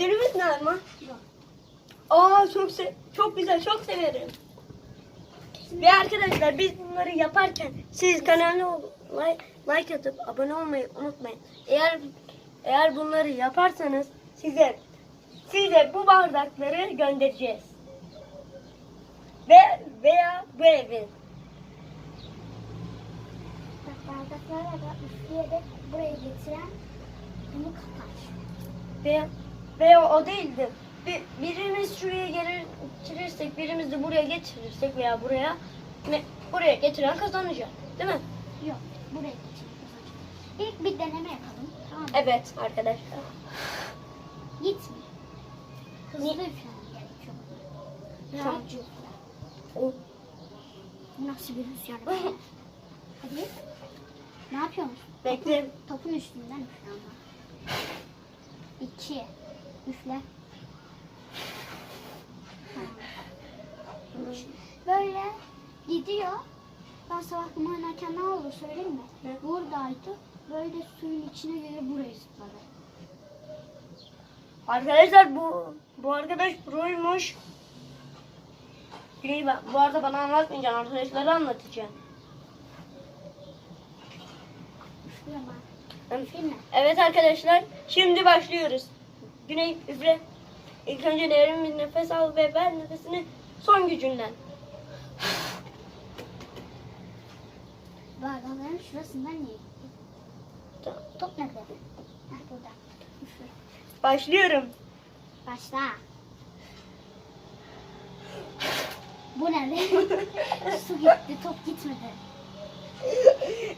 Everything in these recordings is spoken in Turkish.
Ödülümüz ne? Yok. Aa çok se çok güzel, çok severim. Ve arkadaşlar biz bunları yaparken siz kanala like, like atıp abone olmayı unutmayın. Eğer eğer bunları yaparsanız size size bu bardakları göndereceğiz. Ve veya bu evin. Bak bardaklara da üfleyerek buraya getiren bunu kapar. Veya veya o değildi. Bir, birimiz şuraya getirirsek, birimiz de buraya getirirsek veya buraya ve buraya getiren kazanacak. Değil mi? Yok. Buraya getiren kazanacak. İlk bir deneme yapalım. Tamam mı? Evet arkadaşlar. Gitmiyor. Hızlı Ni- gerekiyor. Tamam. Radyo üfle. O Bu Nasıl bir rüzgar be? Hadi. Ne yapıyorsun? Bekle. Topun üstünden üfle ama. İki. Üfle. Böyle gidiyor. Ben sabah bunu oynarken ne oldu söyleyeyim mi? Ne? Buradaydı. Böyle suyun içine girip buraya zıpladı. Arkadaşlar bu bu arkadaş proymuş. Güney bu arada bana anlatmayacaksın arkadaşlara Üfleme. Evet arkadaşlar şimdi başlıyoruz. Güney üfle. İlk önce derin bir nefes al ve ver nefesini son gücünden. Bardakların şurasından niye? Tamam. Top nerede? Heh burada. Üfle. Başlıyorum. Başla. Bu ne? Su gitti, top gitmedi.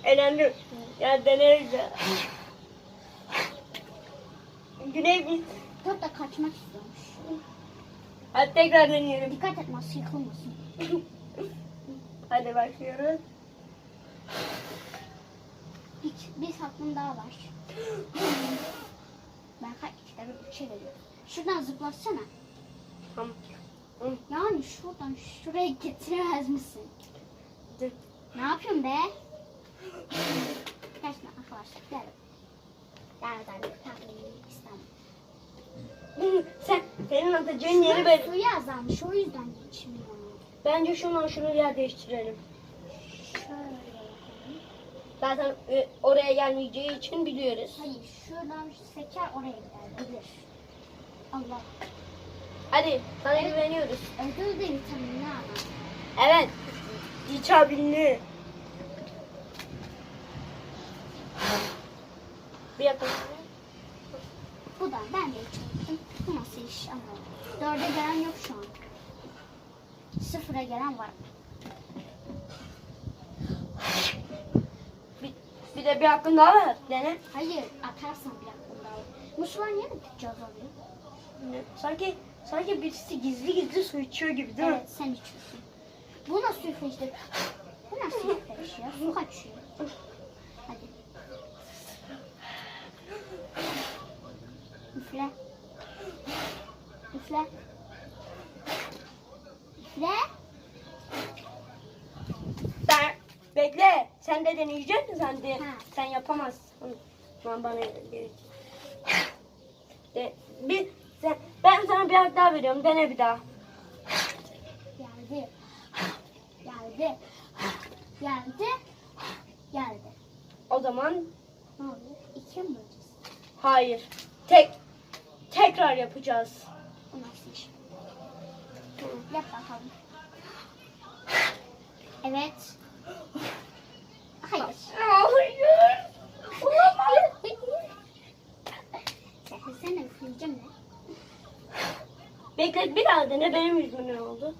Elendim. Ya deneriz ya. Güney bir. Top da kaçmak istiyormuş. Hadi tekrar deneyelim. Dikkat et nasıl yıkılmasın. Hadi başlıyoruz. Bir, bir hakkım daha var. Ben kaç bir üçe veriyorum. Şuradan zıplatsana. Tamam. Yani şuradan şuraya getiremez misin? Dur. Ne yapıyorsun be? Gerçekten arkadaşlar gel. Gel gel tabii İstanbul. Sen senin atacağın yeri ben. Suyu azalmış o yüzden geçmiyor. Bence şunu şunu yer değiştirelim. Şöyle. Zaten e, oraya gelmeyeceği için biliyoruz. Hayır şuradan seker oraya gider bilir. Allah. Hadi sana güveniyoruz. Ödül de vitaminli ama. Evet. Vitaminli. Bir yapalım. Bu da ben de içmiştim. Bu nasıl iş anlamadım. Dörde gelen yok şu an. Sıfıra gelen var. Bir, bir de bir hakkın daha var. Dene. Hayır atarsan bir hakkım daha var. Musular niye mi tutacağız oluyor? Sanki sanki birisi gizli gizli su içiyor gibi değil mi? Evet sen içiyorsun. Bu nasıl üfleştir? Bu nasıl üfleş ya? Su kaçıyor. Üfle. Üfle. Üfle. Ben bekle. Sen de deneyeceksin sen de. Ha. Sen yapamazsın. Ben bana gerek. De, bir sen, ben sana bir hak daha veriyorum. Dene bir daha. Geldi. Geldi. Geldi. Geldi. O zaman Ne oluyor? İkiye mi böleceğiz? hayır. Tek tekrar yapacağız. Nasıl iş? Yap bakalım. Evet. Hayır. Hayır. Olamaz. Sen, de üfleyeceğim de. Bekle bir daha dene. Benim yüzümden oldu.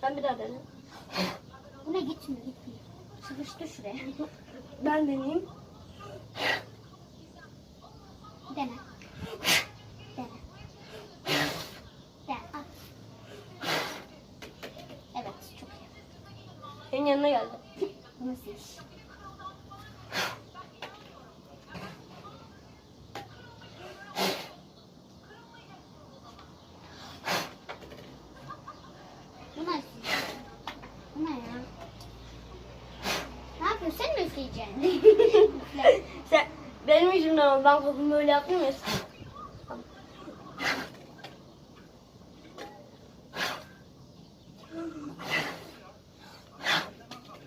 Sen bir daha dene. Buna gitmiyor gitmiyor. Sıkıştı şuraya. Ben deneyeyim. Dene. Evet çok iyi. Senin yanına geldi. Bu nasıl iş? Bu nasıl iş? Bu ne ya? Ne yapıyorsun? Sen mi üfleyeceksin? Üfle. Sen benim yüzümden. Ben kafamı böyle yaptım ya.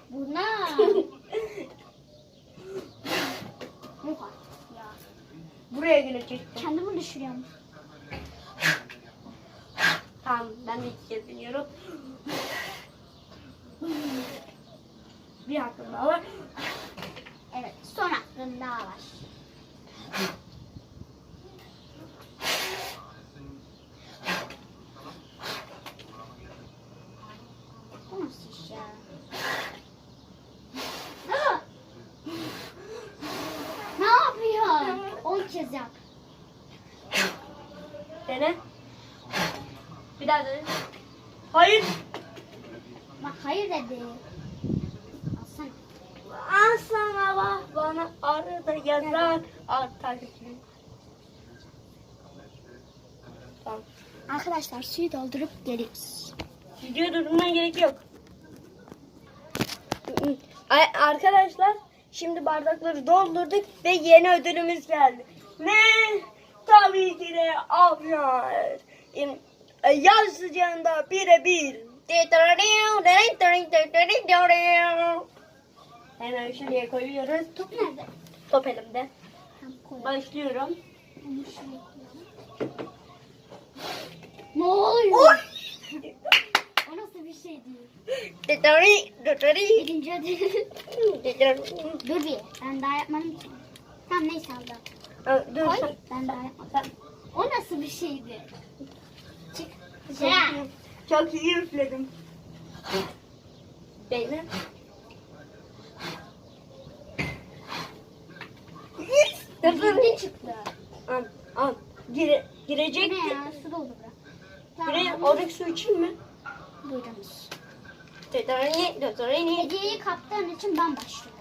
Bu ne? Oha ya. Buraya gelecek. Kendimi düşürüyorum. Tamam ben de iki kez biniyorum. Bir hakkım daha var. Evet son hakkın daha var. Ne yapıyor? 10 kez yap. Dene. Bir daha dene. Hayır. Bak hayır dedi. Alsana. Al sana bak bana arada yazar. Takipçilerim. Tamam. Arkadaşlar suyu doldurup geliyoruz. Video durdurmaya gerek yok. Arkadaşlar şimdi bardakları doldurduk ve yeni ödülümüz geldi. Ne? Tabii ki de. Em, e, Yaz sıcağında birebir. Hemen şuraya koyuyoruz. Top nerede? Top elimde. Başlıyorum. Ne oluyor? O nasıl bir şey değil? Birinci ödül. Dur bir. Ben daha yapmadım ki. Tamam neyse abla. Dur Koy. sen. Ben daha yapmadım. O nasıl bir şeydi? Çık. Çok, Ya. çok iyi üfledim. Beyler. Birinci çıktı. Al, al. Gire, girecek. ne ya? Su doldu. Gire, Tamam. oradaki su için mi? Buyurunuz. Tetarani, tetarani. Hediyeyi kaptığın için ben başlıyorum.